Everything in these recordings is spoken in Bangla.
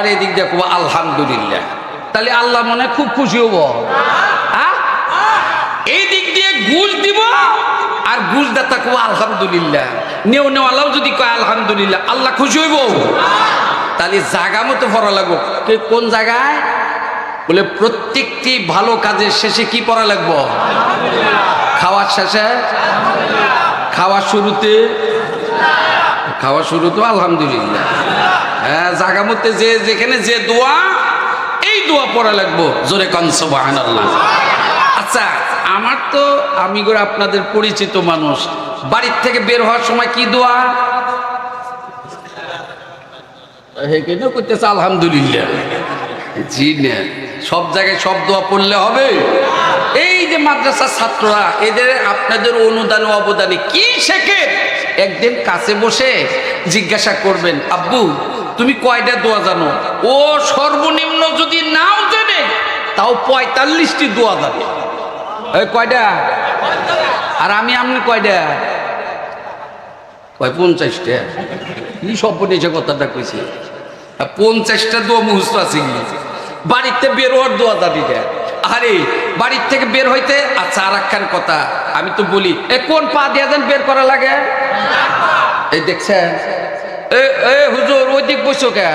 আর এদিক কব, আলহামদুলিল্লাহ। তাহলে আল্লাহ মনে খুব খুশি হব। হ্যাঁ? এই দিক দিয়ে ঘুষ দিব আর ঘুষ দাতা কব, আলহামদুলিল্লাহ। নেও নেওয়ালাও যদি কয়, আলহামদুলিল্লাহ। আল্লাহ খুশি হইব। তাহলে জাগা মতো ভরা লাগবো। কোন জায়গায় বলে, প্রত্যেকটি ভালো কাজের শেষে কি পড়া লাগবো? খাওয়ার শেষে? খাওয়ার শুরুতে? খাওয়া শুরু তো আলহামদুলিল্লাহ। হ্যাঁ জাগা মধ্যে যে যেখানে যে দোয়া, এই দোয়া পড়া লাগবো। জোরে কনসবাহান আল্লাহ আচ্ছা আমার তো আমি করে আপনাদের পরিচিত মানুষ। বাড়ির থেকে বের হওয়ার সময় কি দোয়া? করতেছে আলহামদুলিল্লাহ। জি সব জায়গায় সব দোয়া পড়লে হবে। এই যে মাদ্রাসার ছাত্ররা, এদের আপনাদের অনুদান ও অবদানে কি শেখে? একদিন কাছে বসে জিজ্ঞাসা করবেন, আব্বু তুমি কয়টা দোয়া জানো? ও সর্বনিম্ন যদি নাও জানে, তাও পঁয়তাল্লিশটি দোয়া জানে। এই কয়টা? আর আমি আপনি কয়টা? কয়, পঞ্চাশটা? কি স্বপ্ন এসে কথাটা কইছি? পঞ্চাশটা দোয়া মুহূর্ত আছে বাড়িতে বের হওয়ার দোয়া দেয় আরে, বাড়ির থেকে বের হইতে আচ্ছা আর একখান কথা। আমি তো বলি, এ কোন পা দিয়ে দেন বের করা লাগে? এই দেখছেন? এ এ, হুজুর, ওই দিক বসো কে?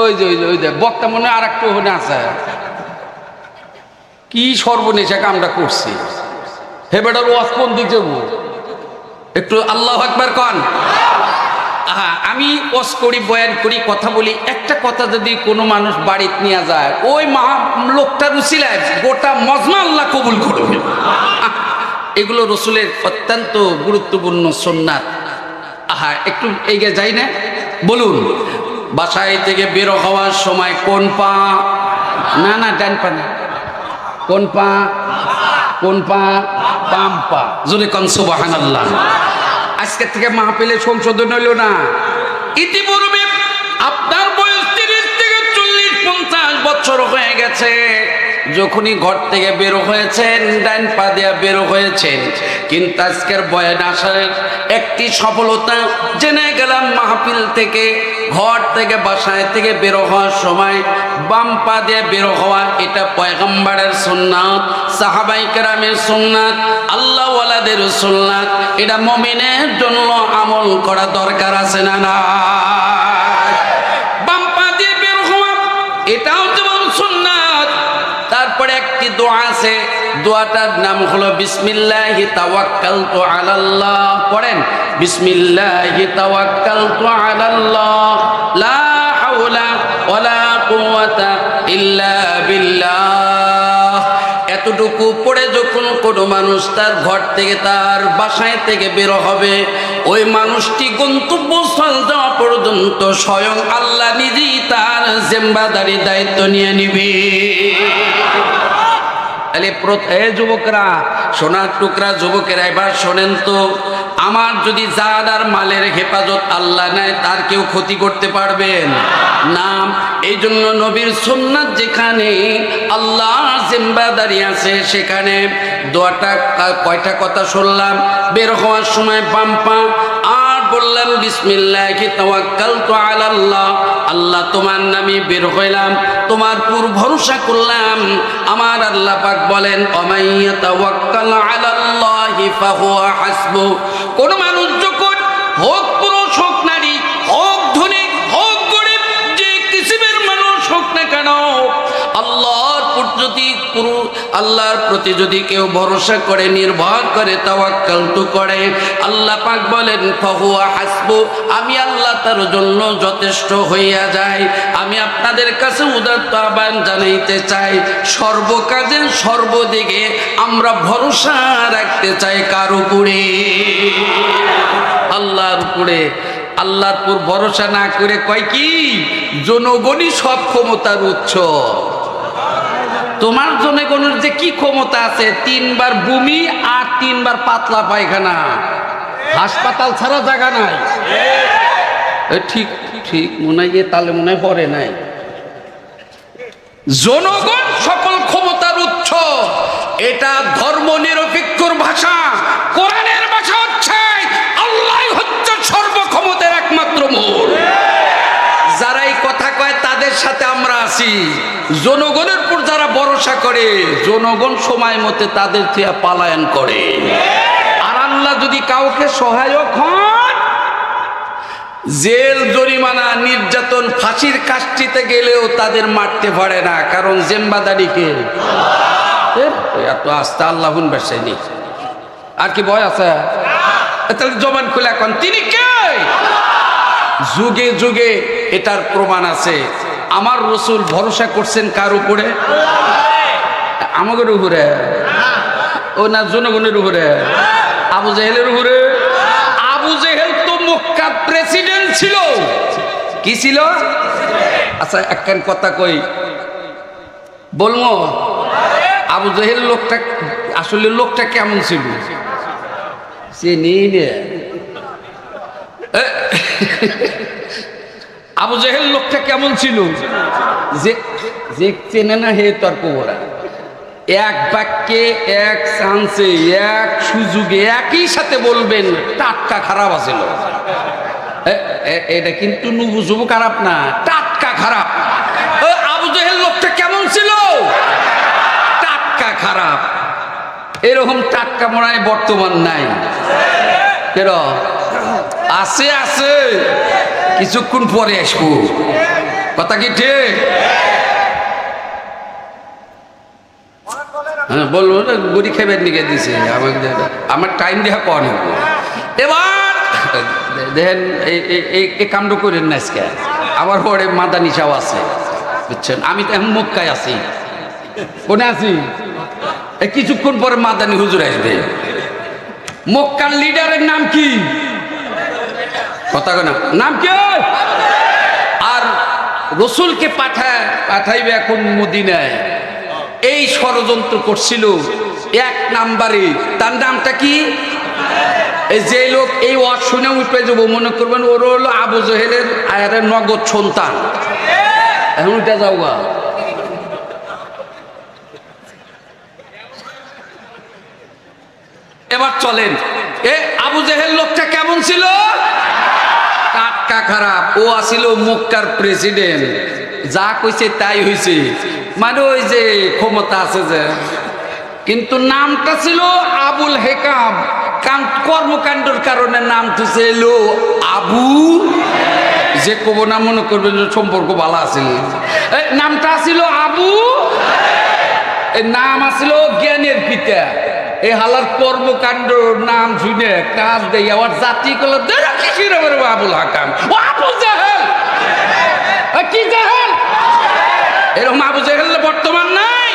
ওই যে ওই যে ওই যে, বক্তা মনে আর একটু ওখানে আছে। কি সর্বনেশা কামটা করছি? হে বেটার ওয়াজ কোন দিক যাব? একটু আল্লাহ একবার কন। আমি ওস করি, বয়ান করি, কথা বলি। একটা কথা যদি কোনো মানুষ বাড়িতে নিয়ে যায়, ওই মা লোকটা রুচিলায় গোটা মজমা আল্লাহ কবুল করবে। এগুলো রসুলের অত্যন্ত গুরুত্বপূর্ণ সোননাথ আহা, একটু এগিয়ে যাই না? বলুন, বাসায় থেকে বের হওয়ার সময় কোন পা? না না, ডান পা না। কোন পা? কোন পা? পাম পা। জোরে কনসুবাহান আল্লাহ আজকে থেকে মাহফিলে সংশোধন হইল না। ইতিপূর্বে আপনার বয়স তিরিশ থেকে চল্লিশ, পঞ্চাশ বছর হয়ে গেছে। যখনই ঘর থেকে বেরো হয়েছেন ডাইন পা দিয়া বেরো হয়েছেন। কিন্তু আজকের বয়ান আসার একটি সফলতা, জেনে গেলাম মাহফিল থেকে, ঘর থেকে বাসায় থেকে বেরো হওয়ার সময়, বাম পা দিয়ে বেরো হওয়া, এটা পয়গম্বরের সুন্নাত, সাহাবাই কেরামের সুন্নাত আল্লাহ ওয়ালাদের সুন্নাত, এটা মমিনের জন্য আমল করা দরকার আছে না না বাম পা দিয়ে বের হওয়া, এটাও একটি দোয়া আছে? দোয়াটার নাম হলো বিসমিল্লাহি তাওয়াক্কালতু আলাল্লাহ। পড়েন, বিসমিল্লাহি তাওয়াক্কালতু আলাল্লাহ। লা হাওলা ওয়ালা কুওয়াতা ইল্লা বিল্লাহ। এতটুকু পড়ে যখন কোনো মানুষ তার ঘর থেকে তার বাসায় থেকে বেরো হবে, ওই মানুষটি গন্তব্যস্থল যাওয়া পর্যন্ত স্বয়ং আল্লাহ নিজেই তার জেম্বাদারি দায়িত্ব নিয়ে নিবে। তাহলে এ যুবকরা, সোনার টুকরা যুবকেরা, এবার শোনেন তো, আমার যদি জান আর মালের হেফাজত আল্লাহ নেয়, তার কেউ ক্ষতি করতে পারবেন? না এই জন্য নবীর সুন্নাত যেখানে আল্লাহ জিম্বাদারি আছে, সেখানে দোয়াটা কয়টা কথা শুনলাম? বের হওয়ার সময় বাম্পা বললাম বিসমিল্লাহি আল্লাহ তোমার নামে বের হইলাম, তোমার পুর ভরসা করলাম। আমার আল্লাহ পাক বলেন কোন মানুষ যখন হোক পুরুষ, হোক নারী, হোক ধনী, হোক গরিব, যে কিসিমের মানুষ হোক না কেন আল্লাহর প্রতি যদি পুরু আল্লাহর প্রতি যদি কেউ ভরসা করে, নির্ভর করে তাওয়াক্কাল তো করে। আল্লাহ পাক বলেন, ফাহুয়া হাসবু, আমি আল্লাহ তার জন্য যথেষ্ট হইয়া যাই। আমি আপনাদের কাছে উদাত্ত আহ্বান জানাইতে চাই। সর্বকাজে সর্বদিকে আমরা ভরসা রাখতে চাই কার উপরে? আল্লাহর উপরে। আল্লাহর উপর ভরসা না করে কয় কি? জনগণই সব ক্ষমতার উৎস। তোমার জনগণের যে কি ক্ষমতা আছে, তিনবার ভূমি আর তিনবার পাতলা পায়খানা। হাসপাতাল ছাড়া জায়গা নাই। ঠিক ঠিক মনে হয় তালে মনে হয় নাই। জনগণ সকল ক্ষমতার উৎস, এটা ধর্ম নিরপেক্ষর ভাষা। সাথে আমরা আছি। জনগণের উপর যারা ভরসা করে, জনগণ সময় মতে তাদের থেকে পালায়ন করে। আর আল্লাহ যদি কাউকে সহায়ক হন, জেল, জরিমানা, নির্যাতন, ফাঁসির কাষ্টিতে গেলেও তাদের মারতে পারে না। কারণ জেম্বাদারিকে এত আস্তে আল্লাহুন বেসাইনি আর কি ভয় আছে? তাহলে জবান খুলে এখন। তিনি কে? যুগে যুগে এটার প্রমাণ আছে। আমার রসুল ভরসা করছেন কার উপরে? আমাদের উপরে। ও না, জনগণের উপরে। আবু জেহেলের উপরে। আবু জেহেল তো মক্কা প্রেসিডেন্ট ছিল। কি ছিল? আচ্ছা একখান কথা কই। বলব, আবু জেহেল লোকটা, আসলে লোকটা কেমন ছিল? সে নেই আবু জেহেল লোকটা কেমন ছিল? যে যে চেনে না হে তর্ক ওরা এক বাক্যে, এক চান্সে, এক সুযোগে, একই সাথে বলবেন, টাটকা খারাপ আছিল এ- এ- এটা কিন্তু নুবুজুবু খারাপ না, টাটকা খারাপ। আবু জেহেল লোকটা কেমন ছিল? টাটকা খারাপ। এরকম টাটকা মনে বর্তমান নাই। কেন? আছে আছে। কিছুক্ষণ পরে আসব। কথা কি ঠিক? হ্যাঁ বলব না গড়ি নিকে দিছে। আমাকে আমার টাইম দেওয়া কন এবার, দেখেন, এই- কামটা করেন না আজকে। আমার পরে মাদা নিশাও আছে, বুঝছেন? আমি তো এখন মক্কায় আছি। কোনে আছি? কিছুক্ষণ পরে মাদানি হুজুর আসবে। মক্কার লিডারের নাম কি? কথা না। নাম কি? আর রসুলকে পাঠায় পাঠাইবে এখন মদিনায়। এই ষড়যন্ত্র করছিল এক নাম্বারে। তার নামটা কি? যে লোক এই ওয়াজ শুনে উঠে যাব মনে করবেন ওর হলো আবু জহেলের আয়ারের নগদ সন্তান। এখন উঠে যাও গা। এবার চলেন। এ, আবু জেহেল লোকটা কেমন ছিল? টাটকা খারাপ। ও আসিল মক্কার প্রেসিডেন্ট। যা কইছে তাই হইছে। মানে ওই যে ক্ষমতা আছে যে। কিন্তু নামটা ছিল আবুল হেকাম। কর্মকাণ্ডের কারণে নাম তো ছিল আবু। যে কব না মনে করবেন সম্পর্ক ভালো আছিল। নামটা ছিল আবু। নাম আসিল জ্ঞানের পিতা। এই হালার কর্মকাণ্ড নাম শুনে কাজ দেই আমার জাতি গুলো দেখা কি ছিল রে আবুল হাকাম? কি জাহেল? এরকম আবু জাহেল বর্তমান নাই।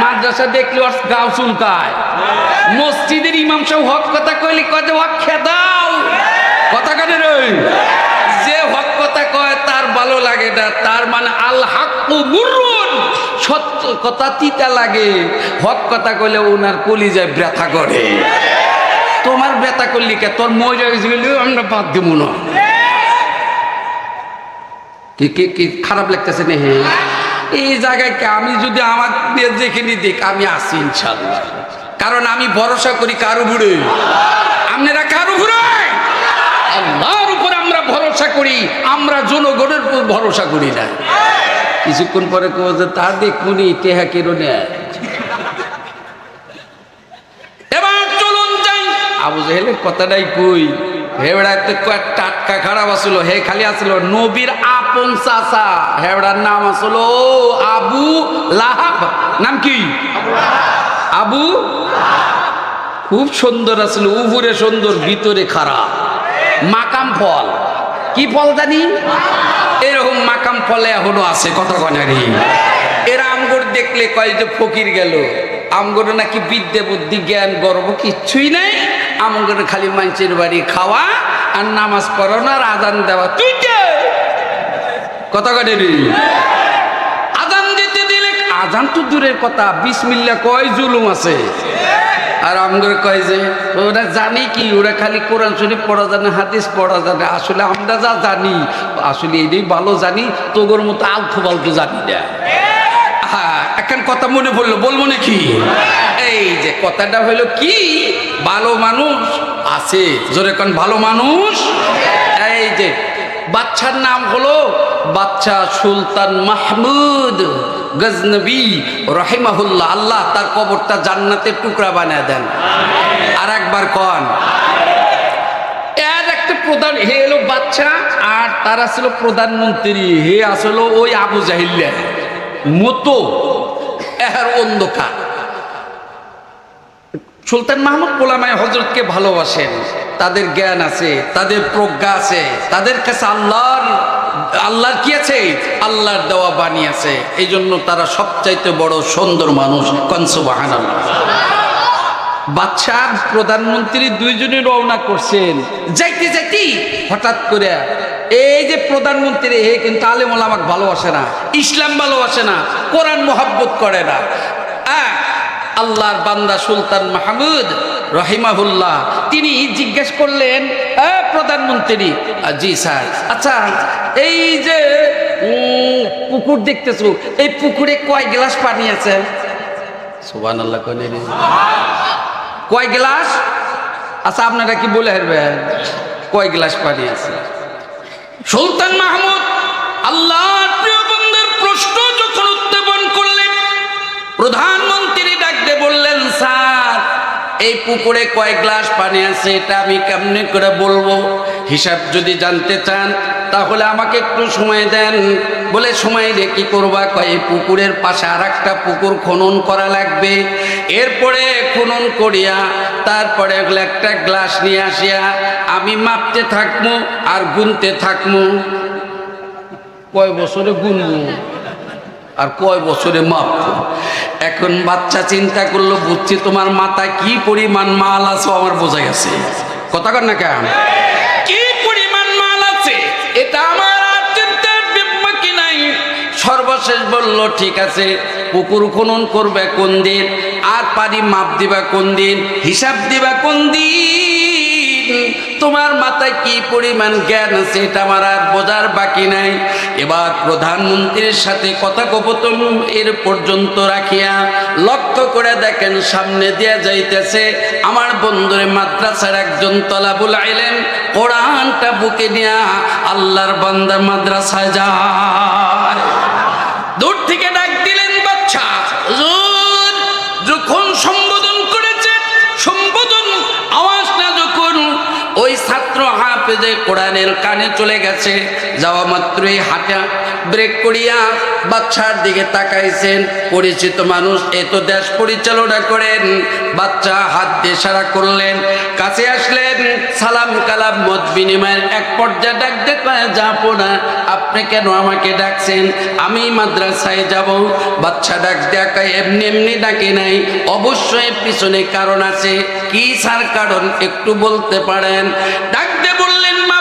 মাদ্রাসা দেখলে ওর গাও চুলকায়। মসজিদের ইমাম সাহেব হক কথা কইলি কয় হক খেদাও। কথা কানে রে যে হক কথা কয়, তার ভালো লাগে না। তার মানে আল হাক্কু মুরুন সত্য কথা তিতা লাগে। হক কথা কইলে ওনার কলিজায় ব্যথা করে। তোমার ব্যথা করলি কে? তোর মজা হয়েছে আমরা বাদ দিব না। কি কি কি খারাপ লাগতেছে না হে? এই জায়গায় কে? আমি যদি আমার যেখানে দেখ আমি আসি ইনশাল্লাহ কারণ আমি ভরসা করি কারও বুড়ে আপনারা কারও উপর? আমরা ভরসা করি, আমরা জনগণের উপর ভরসা করি না। কিছুক্ষণ পরে যে তার দেখুনি, টেহা কেরো নবীর আপন চাচা। নাম আবু নাম কি? আবু খুব সুন্দর আসলো উপরে সুন্দর, ভিতরে খারাপ। মাকাম ফল। কি ফল জানি? এরকম মাকাম ফলে এখনও আছে, কত কনারি এরা আমগর দেখলে কয় যে ফকির গেল। আমগর নাকি বিদ্যে বুদ্ধি, জ্ঞান, গর্ব কিচ্ছুই নাই। আমগর খালি মানুষের বাড়ি খাওয়া আর নামাজ পড়ানো আর আজান দেওয়া। তুই কত কনারি আজান দিতে দিলে, আজান তো দূরের কথা বিশ বিসমিল্লা কয় জুলুম আছে? আর আমগরে কয় যে, ওরা জানি কি? ওরা খালি কোরআন শরীফ পড়া জানে, হাদিস পড়া জানে। আসলে আমরা যা জানি, আসলে এটাই ভালো জানি, তোগর মতো আলতু ফালতু জানি না। হ্যাঁ এখন কথা মনে পড়ল, বলব নাকি? এই যে কথাটা হলো কি? ভালো মানুষ আছে, জোরে কোন ভালো মানুষ? এই যে, বাচ্চার নাম হলো বাচ্চা সুলতান মাহমুদ। গজনবী রহিমাহুল্লাহ আল্লাহ তার কবরটা জান্নাতের টুকরা বানিয়ে দেন। আর একবার কন। এর একটা প্রধান হে এলো বাচ্চা আর তারা ছিল প্রধানমন্ত্রী হে আসলো ওই আবু জাহিল্লা। মতো এর অন্ধকার। সুলতান মাহমুদ পোলামায় হজরতকে ভালোবাসেন। তাদের জ্ঞান আছে তাদের প্রজ্ঞা আছে তাদের কাছে আল্লাহর আল্লাহর কি আছে? আল্লাহর দেওয়া বাণী আছে। এই জন্য তারা সবচাইতে বড় সুন্দর মানুষ কনসুবাহান বাচ্চার প্রধানমন্ত্রী দুইজনে রওনা করছেন। যাইতে যাইতে হঠাৎ করে এই যে প্রধানমন্ত্রী, হে কিন্তু আলেমুল আমাকে ভালোবাসে না, ইসলাম ভালোবাসে না, কোরআন মোহাব্বত করে না। আল্লাহর বান্দা সুলতান মাহমুদ রহিমাহুল্লাহ তিনি জিজ্ঞেস করলেন "আহ, প্রধানমন্ত্রী জি স্যার আচ্ছা এই যে পুকুর দেখতেছো এই পুকুরে কয় গ্লাস পানি আছে? আল্লাহ কয় গ্লাস? আচ্ছা আপনারা কি বলে হারবেন? কয় গ্লাস পানি আছে? সুলতান মাহমুদ বন্ধুর প্রশ্ন যখন উত্থাপন করলেন স্যার এই পুকুরে কয় গ্লাস পানি আছে এটা আমি কেমনে করে বলব? হিসাব যদি জানতে চান, তাহলে আমাকে একটু সময় দেন। বলে, সময় রে, কি করবা? কয় পুকুরের পাশে আর একটা পুকুর খনন করা লাগবে। এরপরে খনন করিয়া, তারপরে একটা গ্লাস নিয়ে আসিয়া, আমি মাপতে থাকব আর গুনতে থাকব। কয় বছরে গুনবো? আর কয় বছরে মাপবো এখন বাচ্চা চিন্তা করল বুঝছি তোমার মাথায় কি পরিমাণ মাল আছে আমার বোঝা গেছে কথা কর না কেন? কি পরিমাণ মাল আছে? এটা আমার আর চিন্তার বিপক্ষে নাই? সর্বশেষ বলল ঠিক আছে পুকুর খনন করবে কোন দিন? আর পারি মাপ দিবা কোন দিন? হিসাব দিবা কোন দিন? তোমার মাথায় কি পরিমাণ জ্ঞান আছে এটা আমার আর বোঝার বাকি নাই। এবার প্রধানমন্ত্রীর সাথে কথা কপতম এর পর্যন্ত রাখিয়া লক্ষ্য করে দেখেন সামনে দিয়া যাইতেছে আমার বন্ধুরে মাদ্রাসার একজন তলাবুল আইলেন কোরআনটা বুকে নিয়া আল্লাহর বান্দা মাদ্রাসায় যায়। হাফেজে কোরআনের কানে চলে গেছে যাওয়া মাত্রই হাঁটা। ব্রেক করিয়া বাচ্চার দিকে তাকাইছেন। পরিচিত মানুষ এত দেশ পরিচালনা করেন। বাচ্চা হাত দিয়ে সারা করলেন। কাছে আসলেন, সালাম কালাম, মত বিনিময়ের এক পর্যায়ে ডাক দেখলেন যাব না। আপনি কেন আমাকে ডাকছেন? আমি মাদ্রাসায় যাব। বাচ্চা ডাক দেখায় এমনি এমনি ডাকে নাই। অবশ্যই পিছনে কারণ আছে। কি সার কারণ একটু বলতে পারেন? ডাকতে বললেন বাবা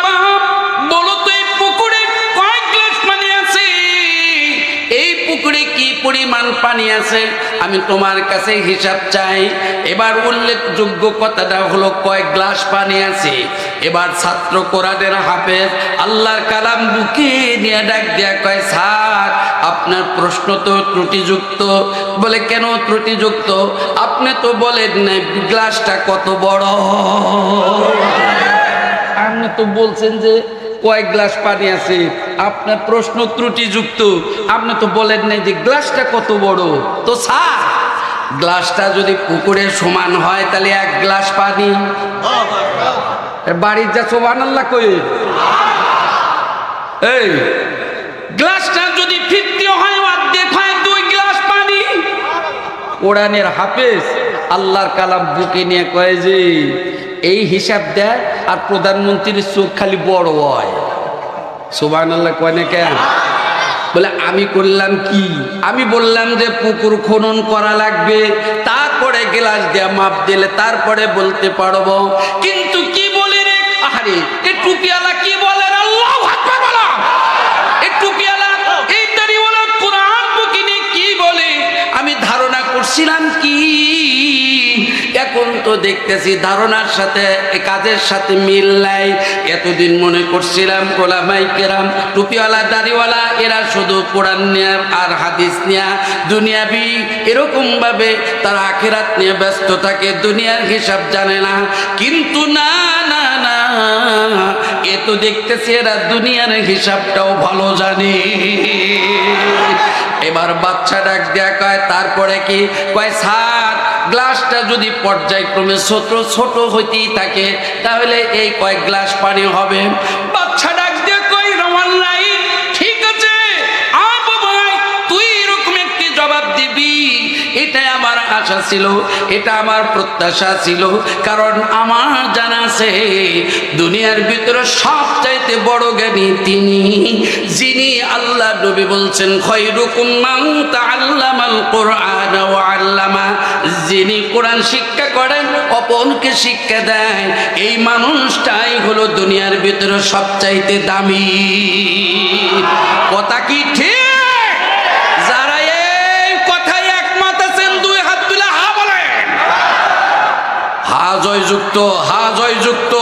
পরিমাণ পানি আছে, আমি তোমার কাছে হিসাব চাই। এবার উল্লেখযোগ্য কথাটা হলো কয় গ্লাস পানি আছে। এবার ছাত্র কোরআনের হাফেজ আল্লাহর কালাম বুকে নিয়ে ডাক দেয়া কয়, স্যার, আপনার প্রশ্ন তো ত্রুটিযুক্ত। বলে, কেন ত্রুটিযুক্ত? আপনি তো বলেন না গ্লাসটা কত বড়? আপনি তো বলছেন যে কয়েক গ্লাস পানি আছে। আপনার প্রশ্ন ত্রুটিযুক্ত। আপনি তো বলেন নাই যে গ্লাসটা কত বড়। তো স্যার, গ্লাসটা যদি পুকুরের সমান হয় তাহলে এক গ্লাস পানি। বাড়ির যা সোবান আল্লাহ কই। এই, গ্লাসটা যদি ফিফটি হয় অর্ধেক হয় দুই গ্লাস পানি। কোরআনের হাফেজ, আল্লাহর কালাম বুকে নিয়ে কয়ে যে, এই হিসাব দেয় আর প্রধানমন্ত্রীর চোখ খালি বড় হয়। সুবান আল্লাহ কয় না কেন? বলে, আমি করলাম কি? আমি বললাম যে, পুকুর খনন করা লাগবে, তারপরে গ্লাস দেয়া মাপ দিলে তারপরে বলতে পারব। কিন্তু কি বলি রে? আরে এ টুপিওয়ালা কি বলে? আল্লাহু আকবার বলো। এই টুপিওয়ালা, এই দাড়িওয়ালা কোরআন বুকিনি কি বলে? আমি ধারণা করছিলাম কি? এখন তো দেখতেছি ধারণার সাথে কাজের সাথে মিল নাই। এতদিন মনে করছিলাম কোলামাই কেরাম, টুপিওয়ালা, দাড়িওয়ালা, এরা শুধু কোরআন নিয়ে আর হাদিস নিয়ে দুনিয়াবি। এরকম ভাবে তারা আখেরাত নিয়ে ব্যস্ত থাকে, দুনিয়ার হিসাব জানে না। কিন্তু না না না, এ তো দেখতেছি এরা দুনিয়ার হিসাবটাও ভালো জানে। এবার বাচ্চা ডাক দেয়া কয়, তারপরে কি? কয়, স্যার গ্লাসটা যদি পর্যায়ক্রমে ছোট ছোট হইতেই থাকে, তাহলে এই কয়েক গ্লাস পানি হবে। বাচ্চা ডাক রমান নাই ঠিক আছে তুই এরকম একটি জবাব দিবি। এটা আমার আশা ছিল, এটা আমার প্রত্যাশা ছিল, কারণ আমার জানা আছে, দুনিয়ার ভিতরে সবচাইতে বড় জ্ঞানী তিনি, যিনি আল্লাহ নবী বলছেন খৈরুকুম মান তাআল্লামাল কোরআন ওয়া আল্লামা। যিনি কোরআন শিক্ষা করেন, অপনকে শিক্ষা দেয়। এই মানুষটাই হলো দুনিয়ার ভিতরে সবচাইতে দামি। কথা কি ঠিক? যারা এই কথায় একমত আছেন, দুই হাত তুলে হা বলেন। হা জয়যুক্ত হা জয়যুক্ত।